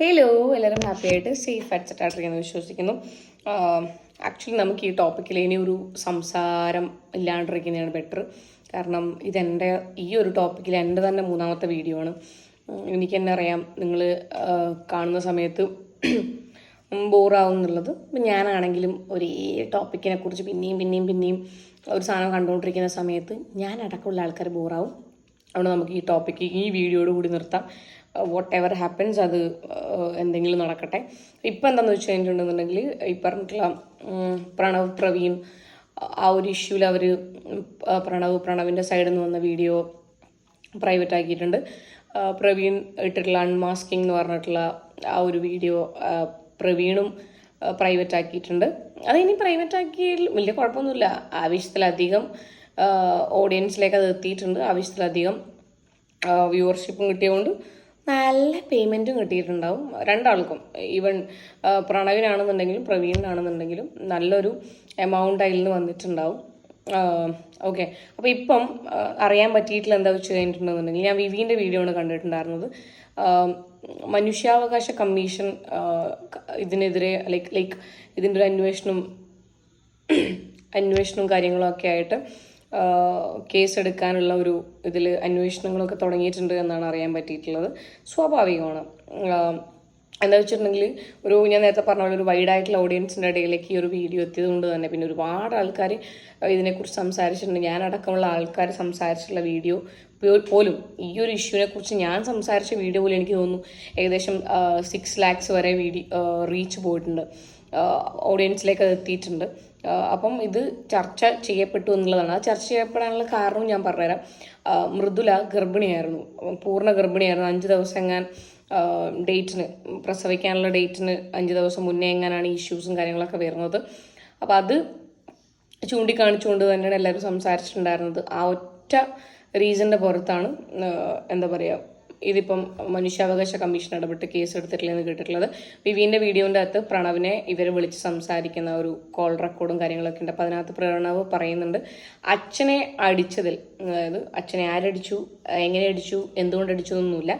Hello എല്ലാവരും happy ആയിട്ട് safe ആയിട്ടിരിക്കുന്നു വിശ്വസിക്കുന്നു. ആക്ച്വലി നമുക്ക് ഈ ടോപ്പിക്കിൽ ഇനി ഒരു സംസാരം ഇല്ലാണ്ടിരിക്കുന്നതാണ് ബെറ്റർ കാരണം ഇതെന്റെ ഈ ഒരു ടോപ്പിക്കിൽ എന്റെ തന്നെ മൂന്നാമത്തെ വീഡിയോ ആണ്. എനിക്ക് തന്നെ അറിയാം നിങ്ങൾ കാണുന്ന സമയത്ത് ബോറാവും എന്നുള്ളത് ഇപ്പം ഞാനാണെങ്കിലും ഒരേ ടോപ്പിക്കിനെ കുറിച്ച് പിന്നെയും പിന്നെയും പിന്നെയും ഒരു സാധനം കണ്ടുകൊണ്ടിരിക്കുന്ന സമയത്ത് ഞാൻ അടക്കമുള്ള ആൾക്കാർ ബോറാവും അതുകൊണ്ട് നമുക്ക് ഈ ടോപ്പിക്ക് ഈ വീഡിയോയോട് കൂടി നിർത്താം. വാട്ട് എവർ ഹാപ്പൻസ് അത് uh, എന്തെങ്കിലും നടക്കട്ടെ. ഇപ്പം എന്താണെന്ന് വെച്ച് കഴിഞ്ഞിട്ടുണ്ടെന്നുണ്ടെങ്കിൽ ഈ പറഞ്ഞിട്ടുള്ള പ്രണവ് പ്രവീൺ ആ ഒരു ഇഷ്യൂവിൽ അവർ പ്രണവ് പ്രണവിന്റെ സൈഡിൽ നിന്ന് വന്ന വീഡിയോ പ്രൈവറ്റ് ആക്കിയിട്ടുണ്ട്. പ്രവീൺ ഇട്ടിട്ടുള്ള അൺമാസ്കിംഗ് എന്ന് പറഞ്ഞിട്ടുള്ള ആ ഒരു വീഡിയോ പ്രവീണും പ്രൈവറ്റ് ആക്കിയിട്ടുണ്ട്. അത് ഇനി പ്രൈവറ്റ് ആക്കിയതിൽ വലിയ കുഴപ്പമൊന്നുമില്ല. ആവശ്യത്തിലധികം ഓഡിയൻസിലേക്ക് അത് എത്തിയിട്ടുണ്ട്. ആവശ്യത്തിലധികം വ്യൂവർഷിപ്പും കിട്ടിയതുകൊണ്ട് നല്ല പേയ്മെന്റും കിട്ടിയിട്ടുണ്ടാവും. രണ്ടാൾക്കും. ഈവൻ പ്രണവിനാണെന്നുണ്ടെങ്കിലും പ്രവീണിനാണെന്നുണ്ടെങ്കിലും നല്ലൊരു എമൗണ്ട് അതിൽ നിന്ന് വന്നിട്ടുണ്ടാവും. ഓക്കെ അപ്പോൾ ഇപ്പം അറിയാൻ പറ്റിയിട്ടില്ല എന്താ വെച്ച് കഴിഞ്ഞിട്ടുണ്ടെന്നുണ്ടെങ്കിൽ ഞാൻ വിവീന്റെ വീഡിയോ ആണ് കണ്ടിട്ടുണ്ടായിരുന്നത്. മനുഷ്യാവകാശ കമ്മീഷൻ ഇതിനെതിരെ ലൈക്ക് ലൈക്ക് ഇതിന്റെ ഒരു അന്വേഷണം അന്വേഷണവും കാര്യങ്ങളും ഒക്കെ ആയിട്ട് കേസ് എടുക്കാനുള്ള ഒരു ഇതിൽ അന്വേഷണങ്ങളൊക്കെ തുടങ്ങിയിട്ടുണ്ട് എന്നാണ് അറിയാൻ പറ്റിയിട്ടുള്ളത്. സ്വാഭാവികമാണ്. എന്താ വെച്ചിട്ടുണ്ടെങ്കിൽ ഒരു ഞാൻ നേരത്തെ പറഞ്ഞ പോലെ ഒരു വൈഡായിട്ടുള്ള ഓഡിയൻസിന്റെ ഇടയിലേക്ക് ഈ ഒരു വീഡിയോ എത്തിയത് കൊണ്ട് തന്നെ പിന്നെ ഒരുപാട് ആൾക്കാർ ഇതിനെക്കുറിച്ച് സംസാരിച്ചിട്ടുണ്ട്. ഞാനടക്കമുള്ള ആൾക്കാർ സംസാരിച്ചിട്ടുള്ള വീഡിയോ പോലും ഈ ഒരു ഇഷ്യൂവിനെ കുറിച്ച് ഞാൻ സംസാരിച്ച വീഡിയോ പോലും എനിക്ക് തോന്നുന്നു ഏകദേശം സിക്സ് ലാക്സ് വരെ വീഡിയോ റീച്ച് പോയിട്ടുണ്ട്. ഓഡിയൻസിലേക്ക് അത് എത്തിയിട്ടുണ്ട്. അപ്പം ഇത് ചർച്ച ചെയ്യപ്പെട്ടു എന്നുള്ളതാണ്. ആ ചർച്ച ചെയ്യപ്പെടാനുള്ള കാരണവും ഞാൻ പറഞ്ഞുതരാം. മൃദുല ഗർഭിണിയായിരുന്നു. പൂർണ ഗർഭിണിയായിരുന്നു. അഞ്ച് ദിവസം എങ്ങാൻ ഡേറ്റിന് പ്രസവിക്കാനുള്ള ഡേറ്റിന് അഞ്ച് ദിവസം മുന്നേ എങ്ങാനാണ് ഇഷ്യൂസും കാര്യങ്ങളൊക്കെ വരുന്നത്. അപ്പോൾ അത് ചൂണ്ടിക്കാണിച്ചുകൊണ്ട് തന്നെയാണ് എല്ലാവരും സംസാരിച്ചിട്ടുണ്ടായിരുന്നത്. ആ ഒറ്റ റീസണിന്റെ പുറത്താണ് എന്താ പറയുക ഇതിപ്പം മനുഷ്യാവകാശ കമ്മീഷൻ ഇടപെട്ട് കേസ് എടുത്തിട്ടില്ലെന്ന് കേട്ടിട്ടുള്ളത്. വിവിന്റെ വീഡിയോന്റെ അകത്ത് പ്രണവിനെ ഇവർ വിളിച്ച് സംസാരിക്കുന്ന ഒരു കോൾ റെക്കോർഡും കാര്യങ്ങളൊക്കെ ഉണ്ട്. അപ്പോൾ അതിനകത്ത് പ്രണവ് പറയുന്നുണ്ട് അച്ഛനെ അടിച്ചതിൽ അതായത് അച്ഛനെ ആരടിച്ചു എങ്ങനെ അടിച്ചു എന്തുകൊണ്ട് അടിച്ചു എന്നൊന്നുമില്ല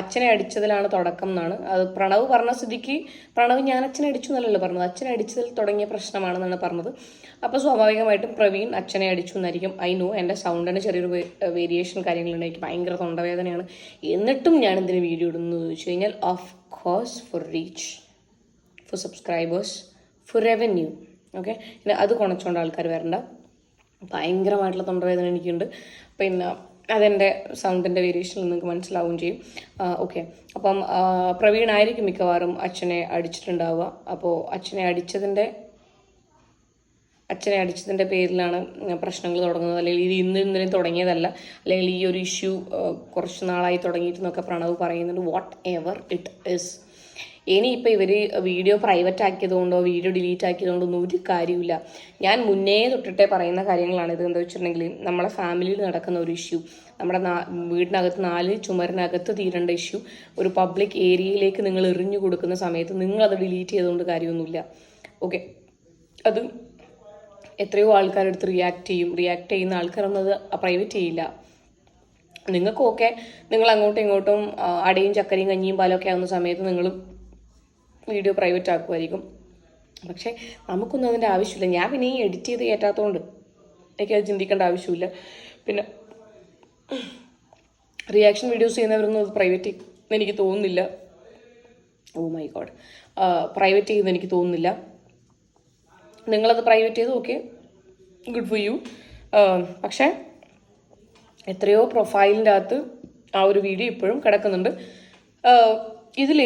അച്ഛനെ അടിച്ചതിലാണ് തുടക്കം എന്നാണ്. അത് പ്രണവ് പറഞ്ഞ സ്ഥിതിക്ക് പ്രണവ് ഞാൻ അച്ഛനെ അടിച്ചു എന്നല്ലല്ലോ പറഞ്ഞത്. അച്ഛനെ അടിച്ചതിൽ തുടങ്ങിയ പ്രശ്നമാണെന്നാണ് പറഞ്ഞത്. അപ്പോൾ സ്വാഭാവികമായിട്ടും പ്രവീൺ അച്ഛനെ അടിച്ചു എന്നായിരിക്കും. ഐ നോ എന്റെ സൗണ്ടിന് ചെറിയൊരു വേരിയേഷൻ കാര്യങ്ങളുണ്ട്. എനിക്ക് ഭയങ്കര തൊണ്ടവേദനയാണ്. എന്നിട്ടും ഞാൻ ഇതിന് വീഡിയോ ഇടുന്നു ചോദിച്ചു കഴിഞ്ഞാൽ of course for reach for subscribers for revenue okay അത് കുണച്ചുകൊണ്ട് ആൾക്കാർ വരണ്ട. ഭയങ്കരമായിട്ടുള്ള തൊണ്ടവേദന എനിക്കുണ്ട്. പിന്നെ അതെന്റെ സൗണ്ടിന്റെ വേരിയേഷനിൽ നിങ്ങൾക്ക് മനസ്സിലാവുകയും ചെയ്യും. ഓക്കെ അപ്പം പ്രവീണായിരിക്കും മിക്കവാറും അച്ഛനെ അടിച്ചിട്ടുണ്ടാവുക. അപ്പോൾ അച്ഛനെ അടിച്ചതിന്റെ അച്ഛനെ അടിച്ചതിന്റെ പേരിലാണ് പ്രശ്നങ്ങൾ തുടങ്ങുന്നത്. അല്ലെങ്കിൽ ഇത് ഇന്ന് ഇന്നലെ തുടങ്ങിയതല്ല. അല്ലെങ്കിൽ ഈ ഒരു ഇഷ്യൂ കുറച്ച് നാളായി തുടങ്ങിയിട്ടെന്നൊക്കെ പ്രണവ് പറയുന്നുണ്ട്. വാട്ട് എവർ ഇറ്റ് ഇസ് ഇനിയിപ്പോൾ ഇവർ വീഡിയോ പ്രൈവറ്റ് ആക്കിയതുകൊണ്ടോ വീഡിയോ ഡിലീറ്റ് ആക്കിയതുകൊണ്ടോ ഒന്നും ഒരു കാര്യമില്ല ഞാൻ മുന്നേ തൊട്ടിട്ടേ പറയുന്ന കാര്യങ്ങളാണ് ഇത് എന്താ വെച്ചിട്ടുണ്ടെങ്കിൽ നമ്മളെ ഫാമിലിയിൽ നടക്കുന്ന ഒരു ഇഷ്യൂ നമ്മുടെ വീടിനകത്ത് നാല് ചുമരിനകത്ത് തീരേണ്ട ഇഷ്യൂ ഒരു പബ്ലിക് ഏരിയയിലേക്ക് നിങ്ങൾ എറിഞ്ഞു കൊടുക്കുന്ന സമയത്ത് നിങ്ങൾ നിങ്ങളത് ഡിലീറ്റ് ചെയ്തുകൊണ്ട് കാര്യമൊന്നുമില്ല. ഓക്കെ അത് എത്രയോ ആൾക്കാരെടുത്ത് റിയാക്ട് ചെയ്യും. റിയാക്ട് ചെയ്യുന്ന ആൾക്കാരൊന്നും അത് പ്രൈവറ്റ് ചെയ്യില്ല. നിങ്ങൾക്കൊക്കെ നിങ്ങൾ അങ്ങോട്ടും ഇങ്ങോട്ടും അടയും ചക്കരയും കഞ്ഞിയും പാലൊക്കെ ആവുന്ന സമയത്ത് നിങ്ങൾ വീഡിയോ പ്രൈവറ്റ് ആക്കുമായിരിക്കും. പക്ഷേ നമുക്കൊന്നും അതിന്റെ ആവശ്യമില്ല. ഞാൻ പിന്നെ ഈ എഡിറ്റ് ചെയ്ത് കയറ്റാത്തതുകൊണ്ട് എനിക്കത് ചിന്തിക്കേണ്ട ആവശ്യമില്ല. പിന്നെ റിയാക്ഷൻ വീഡിയോസ് ചെയ്യുന്നവരൊന്നും അത് പ്രൈവറ്റ് എനിക്ക് തോന്നുന്നില്ല. ഓ മൈ ഗോഡ് പ്രൈവറ്റ് ചെയ്യുന്ന എനിക്ക് തോന്നുന്നില്ല. നിങ്ങളത് പ്രൈവറ്റ് ചെയ്ത് ഓക്കെ ഗുഡ് ഫോർ യു പക്ഷേ എത്രയോ പ്രൊഫൈലിന്റെ അകത്ത് ആ ഒരു വീഡിയോ ഇപ്പോഴും കിടക്കുന്നുണ്ട്. ഇതിൽ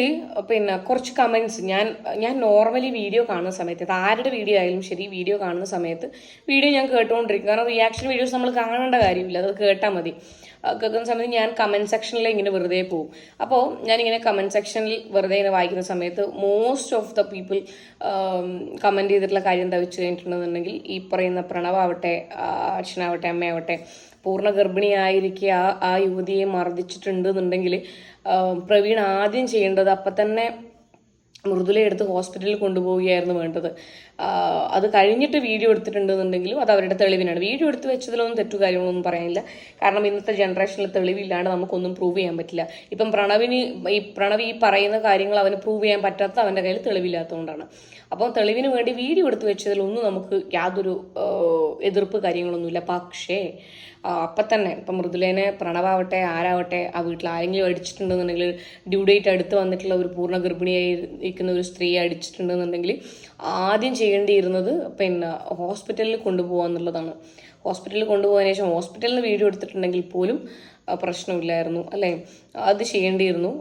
പിന്നെ കുറച്ച് കമൻസ് ഞാൻ ഞാൻ നോർമലി വീഡിയോ കാണുന്ന സമയത്ത് അത് ആരുടെ വീഡിയോ ആയാലും ശരി വീഡിയോ കാണുന്ന സമയത്ത് വീഡിയോ ഞാൻ കേട്ടുകൊണ്ടിരിക്കും കാരണം റിയാക്ഷൻ വീഡിയോസ് നമ്മൾ കാണേണ്ട കാര്യമില്ല. അത് കേട്ടാൽ മതി. കേൾക്കുന്ന സമയത്ത് ഞാൻ കമന്റ് സെക്ഷനിൽ ഇങ്ങനെ വെറുതെ പോകും. അപ്പോൾ ഞാനിങ്ങനെ കമന്റ് സെക്ഷനിൽ വെറുതെ ഇങ്ങനെ വായിക്കുന്ന സമയത്ത് most of the people comment ചെയ്തിട്ടുള്ള കാര്യം എന്താ വെച്ച് കഴിഞ്ഞിട്ടുണ്ടെന്നുണ്ടെങ്കിൽ ഈ പറയുന്ന പ്രണവാവട്ടെ അച്ഛനാവട്ടെ അമ്മയാവട്ടെ പൂർണ ഗർഭിണിയായിരിക്കെ ആ ആ യുവതിയെ മർദ്ദിച്ചിട്ടുണ്ട് എന്നുണ്ടെങ്കിൽ പ്രവീൺ ആദ്യം ചെയ്യേണ്ടത് അപ്പം തന്നെ മൃദുലയെടുത്ത് ഹോസ്പിറ്റലിൽ കൊണ്ടുപോവുകയായിരുന്നു വേണ്ടത്. അത് കഴിഞ്ഞിട്ട് വീഡിയോ എടുത്തിട്ടുണ്ടെന്നുണ്ടെങ്കിലും അത് അവരുടെ തെളിവിനാണ്. വീഡിയോ എടുത്ത് വെച്ചതിലൊന്നും തെറ്റു കാര്യങ്ങളൊന്നും പറയാനില്ല. കാരണം ഇന്നത്തെ ജനറേഷനിൽ തെളിവില്ലാണ്ട് നമുക്കൊന്നും പ്രൂവ് ചെയ്യാൻ പറ്റില്ല. ഇപ്പം പ്രണവിന് ഈ പ്രണവ് ഈ പറയുന്ന കാര്യങ്ങൾ അവന് പ്രൂവ് ചെയ്യാൻ പറ്റാത്ത അവന്റെ കയ്യിൽ തെളിവില്ലാത്തതുകൊണ്ടാണ്. അപ്പോൾ തെളിവിന് വേണ്ടി വീഡിയോ എടുത്ത് വെച്ചതിലൊന്നും നമുക്ക് യാതൊരു എതിർപ്പ് കാര്യങ്ങളൊന്നുമില്ല. പക്ഷേ അപ്പം തന്നെ ഇപ്പം മൃദുലേനെ പ്രണവാവട്ടെ ആരാവട്ടെ ആ വീട്ടിൽ ആരെങ്കിലും അടിച്ചിട്ടുണ്ടെന്നുണ്ടെങ്കിൽ ഡ്യൂ ഡേറ്റ് അടുത്ത് വന്നിട്ടുള്ള ഒരു പൂർണ ഗർഭിണിയായി ഇരിക്കുന്ന ഒരു സ്ത്രീയെ അടിച്ചിട്ടുണ്ടെന്നുണ്ടെങ്കിൽ ആദ്യം ചെയ്യേണ്ടിയിരുന്നത് പിന്നെ ഹോസ്പിറ്റലിൽ കൊണ്ടുപോകുക എന്നുള്ളതാണ് ഹോസ്പിറ്റലിൽ കൊണ്ടുപോയതിനു ശേഷം ഹോസ്പിറ്റലിൽ നിന്ന് വീഡിയോ എടുത്തിട്ടുണ്ടെങ്കിൽ പോലും പ്രശ്നമില്ലായിരുന്നു അല്ലേ? അത് ചെയ്യേണ്ടിയിരുന്നു.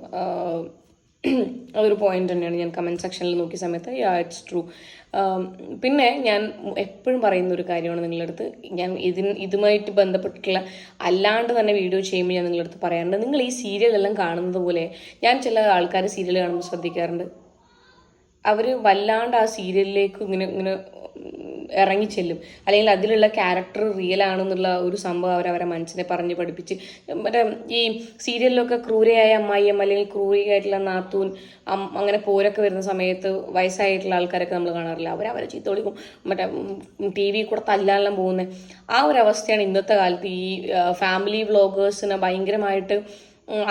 അതൊരു പോയിന്റ് തന്നെയാണ്. ഞാൻ കമന്റ് സെക്ഷനിൽ നോക്കിയ സമയത്ത് യാ ഇറ്റ്സ് ട്രൂ പിന്നെ ഞാൻ എപ്പോഴും പറയുന്ന ഒരു കാര്യമാണ് നിങ്ങളുടെ അടുത്ത്. ഞാൻ ഇതിന് ഇതുമായിട്ട് ബന്ധപ്പെട്ടിട്ടുള്ള അല്ലാണ്ട് തന്നെ വീഡിയോ ചെയ്യുമ്പോൾ ഞാൻ നിങ്ങളുടെ അടുത്ത് പറയാറുണ്ട്. നിങ്ങൾ ഈ സീരിയലെല്ലാം കാണുന്നത് പോലെ ഞാൻ ചില ആൾക്കാർ സീരിയൽ കാണുമ്പോൾ ശ്രദ്ധിക്കാറുണ്ട്. അവർ വല്ലാണ്ട് ആ സീരിയലിലേക്ക് ഇങ്ങനെ ഇങ്ങനെ ഇറങ്ങിച്ചെല്ലും അല്ലെങ്കിൽ അതിലുള്ള ക്യാരക്ടർ റിയൽ ആണെന്നുള്ള ഒരു സംഭവം അവർ അവരെ മനസ്സിനെ പറഞ്ഞ് പഠിപ്പിച്ച്. മറ്റേ ഈ സീരിയലിലൊക്കെ ക്രൂരയായ അമ്മായിയമ്മ അല്ലെങ്കിൽ ക്രൂരിയായിട്ടുള്ള നാത്തൂൻ അങ്ങനെ പോരൊക്കെ വരുന്ന സമയത്ത് വയസ്സായിട്ടുള്ള ആൾക്കാരൊക്കെ നമ്മൾ കാണാറില്ല. അവർ അവരെ ചീത്ത മറ്റേ ടി വി കൂടെ തല്ലാനെല്ലാം പോകുന്നത് ആ ഒരു അവസ്ഥയാണ് ഇന്നത്തെ കാലത്ത് ഈ ഫാമിലി വ്ളോഗേഴ്സിനെ ഭയങ്കരമായിട്ട്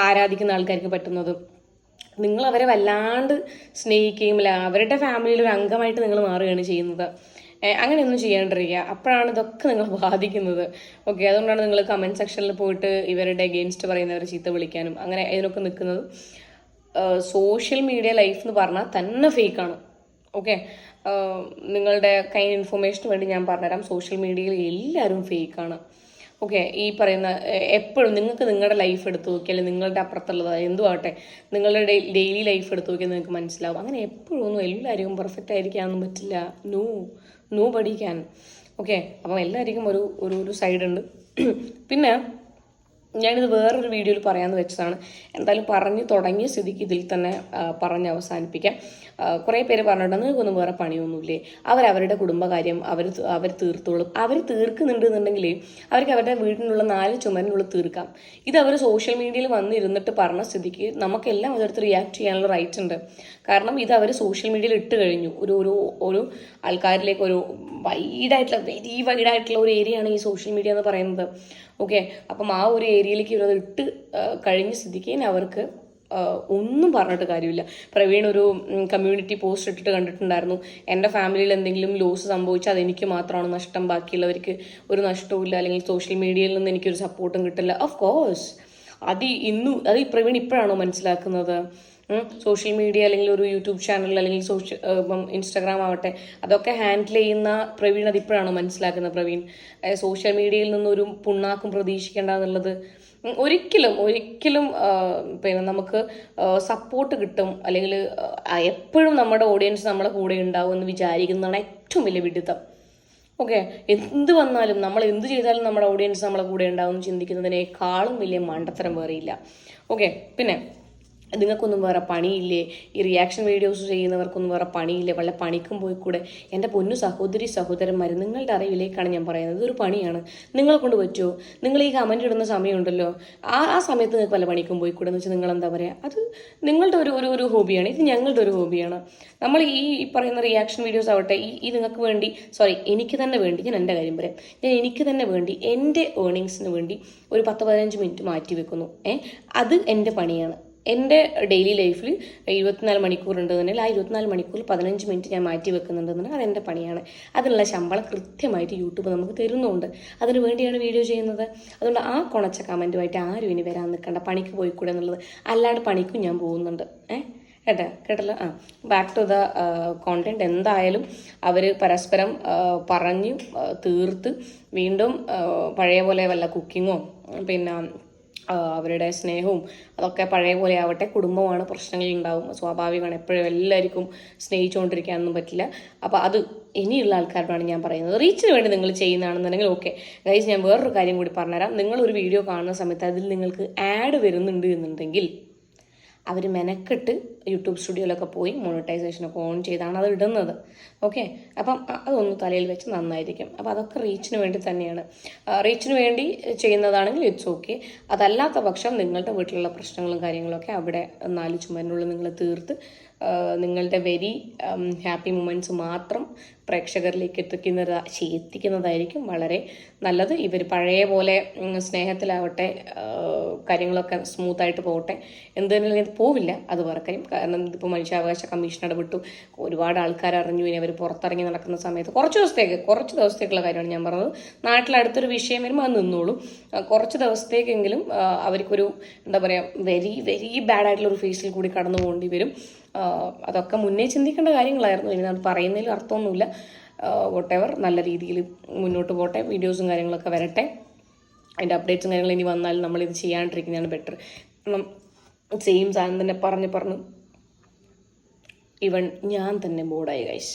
ആരാധിക്കുന്ന ആൾക്കാർക്ക് പറ്റുന്നത്. നിങ്ങൾ അവരെ വല്ലാണ്ട് സ്നേഹിക്കുകയും അല്ല അവരുടെ ഫാമിലിയിൽ ഒരു അംഗമായിട്ട് നിങ്ങൾ മാറുകയാണ് ചെയ്യുന്നത്. അങ്ങനെയൊന്നും ചെയ്യാണ്ടിരിക്കുക അപ്പോഴാണ് ഇതൊക്കെ നിങ്ങൾ ബാധിക്കുന്നത്. ഓക്കെ അതുകൊണ്ടാണ് നിങ്ങൾ കമന്റ് സെക്ഷനിൽ പോയിട്ട് ഇവരുടെ അഗെയിൻസ്റ്റ് പറയുന്നവരെ ചീത്ത വിളിക്കാനും അങ്ങനെ ഇതിനൊക്കെ നിൽക്കുന്നത്. സോഷ്യൽ മീഡിയ ലൈഫ് എന്ന് പറഞ്ഞാൽ തന്നെ ഫേക്കാണ് ഓക്കെ നിങ്ങളുടെ കൈ ഇൻഫർമേഷന് വേണ്ടി ഞാൻ പറഞ്ഞുതരാം. സോഷ്യൽ മീഡിയയിൽ എല്ലാവരും ഫേക്കാണ് ഓക്കെ ഈ പറയുന്ന എപ്പോഴും നിങ്ങൾക്ക് നിങ്ങളുടെ ലൈഫ് എടുത്ത് നോക്കിയാൽ നിങ്ങളുടെ അപ്പുറത്തുള്ളത് എന്തു ആവട്ടെ നിങ്ങളുടെ ഡെയിലി ലൈഫ് എടുത്ത് നോക്കിയാൽ നിങ്ങൾക്ക് മനസ്സിലാവും. അങ്ങനെ എപ്പോഴും ഒന്നും എല്ലാവരും പെർഫെക്റ്റ് ആയിരിക്കാനൊന്നും പറ്റില്ല. നോ നോ പഠിക്കാൻ. ഓക്കെ അപ്പം എല്ലാവർക്കും ഒരു ഒരു ഒരു സൈഡ് ഉണ്ട്. പിന്നെ ഞാനിത് വേറൊരു വീഡിയോയിൽ പറയാമെന്ന് വെച്ചതാണ്. എന്തായാലും പറഞ്ഞു തുടങ്ങിയ സ്ഥിതിക്ക് ഇതിൽ തന്നെ പറഞ്ഞ് അവസാനിപ്പിക്കാം. കുറേ പേര് പറഞ്ഞിട്ടുണ്ട് നിങ്ങൾക്കൊന്നും വേറെ പണിയൊന്നുമില്ലേ? അവരവരുടെ കുടുംബകാര്യം അവർ അവർ തീർത്തോളും. അവർ തീർക്കുന്നുണ്ടെന്നുണ്ടെങ്കിൽ അവർക്ക് അവരുടെ വീടിനുള്ള നാല് ചുമരിനുള്ളിൽ തീർക്കാം. ഇത് അവർ സോഷ്യൽ മീഡിയയിൽ വന്നിരുന്നിട്ട് പറഞ്ഞ സ്ഥിതിക്ക് നമുക്കെല്ലാം അതെടുത്ത് റിയാക്ട് ചെയ്യാനുള്ള റൈറ്റ് ഉണ്ട്. കാരണം ഇത് അവർ സോഷ്യൽ മീഡിയയിൽ ഇട്ട് കഴിഞ്ഞു. ഒരു ഒരു ഒരു ആൾക്കാരിലേക്ക് ഒരു വൈഡായിട്ടുള്ള വെരി വൈഡായിട്ടുള്ള ഒരു ഏരിയ ആണ് ഈ സോഷ്യൽ മീഡിയ എന്ന് പറയുന്നത്. ഓക്കെ അപ്പം ആ ഒരു ഏരിയയിലേക്ക് ഇവരത് ഇട്ട് കഴിഞ്ഞ് സ്ഥിതിക്ക് അവർക്ക് ഒന്നും പറഞ്ഞിട്ട് കാര്യമില്ല. പ്രവീൺ ഒരു കമ്മ്യൂണിറ്റി പോസ്റ്റ് ഇട്ടിട്ട് കണ്ടിട്ടുണ്ടായിരുന്നു. എന്റെ ഫാമിലിയിൽ എന്തെങ്കിലും ലോസ് സംഭവിച്ചാൽ അതെനിക്ക് മാത്രമാണ് നഷ്ടം. ബാക്കിയുള്ളവർക്ക് ഒരു നഷ്ടവും ഇല്ല അല്ലെങ്കിൽ സോഷ്യൽ മീഡിയയിൽ നിന്ന് എനിക്കൊരു സപ്പോർട്ടും കിട്ടില്ല. ഓഫ് കോഴ്സ് അത് ഇന്നും അത് പ്രവീൺ ഇപ്പോഴാണോ മനസ്സിലാക്കുന്നത്? സോഷ്യൽ മീഡിയ അല്ലെങ്കിൽ ഒരു യൂട്യൂബ് ചാനൽ അല്ലെങ്കിൽ സോഷ്യൽ ഇപ്പം ഇൻസ്റ്റാഗ്രാം ആവട്ടെ അതൊക്കെ ഹാൻഡിൽ ചെയ്യുന്ന പ്രവീൺ അത് ഇപ്പോഴാണോ മനസ്സിലാക്കുന്നത് പ്രവീൺ? സോഷ്യൽ മീഡിയയിൽ നിന്നൊരു പുണ്ണാക്കും പ്രതീക്ഷിക്കേണ്ട എന്നുള്ളത് ഒരിക്കലും ഒരിക്കലും പിന്നെ നമുക്ക് സപ്പോർട്ട് കിട്ടും. അല്ലെങ്കിൽ എപ്പോഴും നമ്മുടെ ഓഡിയൻസ് നമ്മുടെ കൂടെ ഉണ്ടാവും എന്ന് വിചാരിക്കുന്നതാണ് ഏറ്റവും വലിയ വിഡിത്തം ഓക്കെ എന്ത് വന്നാലും നമ്മൾ എന്ത് ചെയ്താലും നമ്മുടെ ഓഡിയൻസ് നമ്മളെ കൂടെ ഉണ്ടാവും എന്ന് ചിന്തിക്കുന്നതിനേക്കാളും വലിയ മണ്ടത്തരം വേറെയില്ല. ഓക്കെ പിന്നെ നിങ്ങൾക്കൊന്നും വേറെ പണിയില്ലേ? ഈ റിയാക്ഷൻ വീഡിയോസ് ചെയ്യുന്നവർക്കൊന്നും വേറെ പണിയില്ലേ? വല്ല പണിക്കും പോയി കൂടെ. എന്റെ പൊന്നു സഹോദരി സഹോദരന്മാർ നിങ്ങളുടെ അറിവിലേക്കാണ് ഞാൻ പറയുന്നത്. ഇതൊരു പണിയാണ്. നിങ്ങളെ കൊണ്ട് പറ്റുമോ നിങ്ങൾ ഈ കമന്റ് ഇടുന്ന സമയമുണ്ടല്ലോ. ആ ആ സമയത്ത് നിങ്ങൾക്ക് വല്ല പണിക്കും പോയി കൂടെ എന്ന് വെച്ചാൽ നിങ്ങൾ എന്താ പറയുക അത് നിങ്ങളുടെ ഒരു ഒരു ഹോബിയാണ് ഇത് ഞങ്ങളുടെ ഒരു ഹോബിയാണ് നമ്മൾ ഈ ഈ പറയുന്ന റിയാക്ഷൻ വീഡിയോസ് ആവട്ടെ ഈ ഈ നിങ്ങൾക്ക് വേണ്ടി സോറി എനിക്ക് തന്നെ വേണ്ടി ഞാൻ എന്റെ കാര്യം പറയാം. ഞാൻ എനിക്ക് തന്നെ വേണ്ടി എന്റെ ഏർണിങ്സിന് വേണ്ടി ഒരു പത്ത് പതിനഞ്ച് മിനിറ്റ് മാറ്റി വെക്കുന്നു ഏഹ് അത് എന്റെ പണിയാണ്. എന്റെ ഡെയിലി ലൈഫിൽ ഇരുപത്തിനാല് മണിക്കൂർ ഉണ്ടെന്നുണ്ടെങ്കിൽ ആ ഇരുപത്തിനാല് മണിക്കൂറിൽ പതിനഞ്ച് മിനിറ്റ് ഞാൻ മാറ്റി വെക്കുന്നുണ്ടെന്നുണ്ടെങ്കിൽ അതെന്റെ പണിയാണ്. അതിനുള്ള ശമ്പളം കൃത്യമായിട്ട് യൂട്യൂബ് നമുക്ക് തരുന്നുണ്ട്. അതിന് വേണ്ടിയാണ് വീഡിയോ ചെയ്യുന്നത്. അതുകൊണ്ട് ആ കുണച്ച കമന്റുമായിട്ട് ആരും ഇനി വരാൻ നിൽക്കണ്ട. പണിക്ക് പോയിക്കൂടെ എന്നുള്ളത്. അല്ലാണ്ട് പണിക്കും ഞാൻ പോകുന്നുണ്ട്. ഏഹ് കേട്ടോ? കേട്ടല്ലോ? ആ. ബാക്ക് ടു ദ കോണ്ടന്റ് എന്തായാലും അവർ പരസ്പരം പറഞ്ഞു തീർത്ത് വീണ്ടും പഴയ പോലെ വല്ല കുക്കിങ്ങോ പിന്നെ അവരുടെ സ്നേഹവും അതൊക്കെ പഴയ പോലെ ആവട്ടെ. കുടുംബമാണ് പ്രശ്നങ്ങൾ ഉണ്ടാവും. സ്വാഭാവികമാണ്. എപ്പോഴും എല്ലാവർക്കും സ്നേഹിച്ചുകൊണ്ടിരിക്കാനൊന്നും പറ്റില്ല. അപ്പോൾ അത് ഇനിയുള്ള ആൾക്കാരോടാണ് ഞാൻ പറയുന്നത്. റീച്ചിന് വേണ്ടി നിങ്ങൾ ചെയ്യുന്നതാണെന്നുണ്ടെങ്കിൽ ഓക്കെ. ഗൈസ് ഞാൻ വേറൊരു കാര്യം കൂടി പറഞ്ഞുതരാം. നിങ്ങളൊരു വീഡിയോ കാണുന്ന സമയത്ത് അതിൽ നിങ്ങൾക്ക് ആഡ് വരുന്നുണ്ട് എന്നുണ്ടെങ്കിൽ അവർ മെനക്കെട്ട് യൂട്യൂബ് സ്റ്റുഡിയോയിലൊക്കെ പോയി മോണിറ്റൈസേഷനൊക്കെ ഓൺ ചെയ്താണ് അത് ഇടുന്നത്. ഓക്കെ അപ്പം അതൊന്ന് തലയിൽ വെച്ച് നന്നായിരിക്കും. അപ്പോൾ അതൊക്കെ റീച്ചിന് വേണ്ടി തന്നെയാണ്. റീച്ചിന് വേണ്ടി ചെയ്യുന്നതാണെങ്കിൽ ഇറ്റ്സ് ഓക്കെ അതല്ലാത്ത പക്ഷം നിങ്ങളുടെ വീട്ടിലുള്ള പ്രശ്നങ്ങളും കാര്യങ്ങളൊക്കെ അവിടെ നാല് ചുമരിനുള്ളിൽ നിങ്ങൾ തീർത്ത് നിങ്ങളുടെ വെരി ഹാപ്പി മൊമെന്റ്സ് മാത്രം പ്രേക്ഷകരിലേക്ക് എത്തിക്കുന്നത് എത്തിക്കുന്നതായിരിക്കും വളരെ നല്ലത്. ഇവർ പഴയ പോലെ സ്നേഹത്തിലാവട്ടെ കാര്യങ്ങളൊക്കെ സ്മൂത്തായിട്ട് പോകട്ടെ എന്തെങ്കിലും ഇത് പോവില്ല അത് വേറെ കാര്യം. കാരണം ഇതിപ്പോൾ മനുഷ്യാവകാശ കമ്മീഷൻ ഇടപെട്ടു ഒരുപാട് ആൾക്കാർ അറിഞ്ഞു ഇനി അവർ പുറത്തിറങ്ങി നടക്കുന്ന സമയത്ത്. കുറച്ച് ദിവസത്തേക്ക് കുറച്ച് ദിവസത്തേക്കുള്ള കാര്യമാണ് ഞാൻ പറഞ്ഞത്. നാട്ടിൽ അടുത്തൊരു വിഷയം വരുമ്പോൾ അത് നിന്നോളും. കുറച്ച് ദിവസത്തേക്കെങ്കിലും അവർക്കൊരു എന്താ പറയുക വെരി വെരി ബാഡ് ആയിട്ടുള്ള ഒരു ഫേസിൽ കൂടി കടന്നു പോകേണ്ടി വരും. അതൊക്കെ മുന്നേ ചിന്തിക്കേണ്ട കാര്യങ്ങളായിരുന്നു. ഇനി അത് പറയുന്നതിൽ അർത്ഥമൊന്നുമില്ല. വോട്ടെവർ നല്ല രീതിയിൽ മുന്നോട്ട് പോട്ടെ. വീഡിയോസും കാര്യങ്ങളൊക്കെ വരട്ടെ. അതിന്റെ അപ്ഡേറ്റ്സും കാര്യങ്ങളും ഇനി വന്നാലും നമ്മളിത് ചെയ്യാണ്ടിരിക്കുന്നതാണ് ബെറ്റർ കാരണം സെയിം സാധനം തന്നെ പറഞ്ഞ് പറഞ്ഞ്. ഇവൺ ഞാൻ തന്നെ ബോർഡായി ഗൈസ്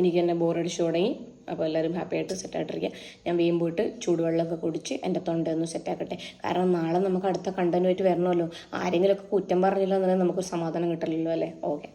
എനിക്ക് തന്നെ ബോറടിച്ചു തുടങ്ങി. അപ്പോൾ എല്ലാവരും ഹാപ്പി ആയിട്ട് സെറ്റായിട്ടിരിക്കുക ഞാൻ വീം പോയിട്ട് ചൂടുവെള്ളമൊക്കെ കുടിച്ച് എന്റെ തൊണ്ടയൊന്ന് സെറ്റാക്കട്ടെ കാരണം നാളെ നമുക്ക് അടുത്ത കണ്ടന്റുമായിട്ട് വരണമല്ലോ. ആരെങ്കിലുമൊക്കെ കുറ്റം പറഞ്ഞില്ല എന്നുണ്ടെങ്കിൽ നമുക്ക് സമാധാനം കിട്ടില്ലല്ലോ അല്ലേ? ഓക്കെ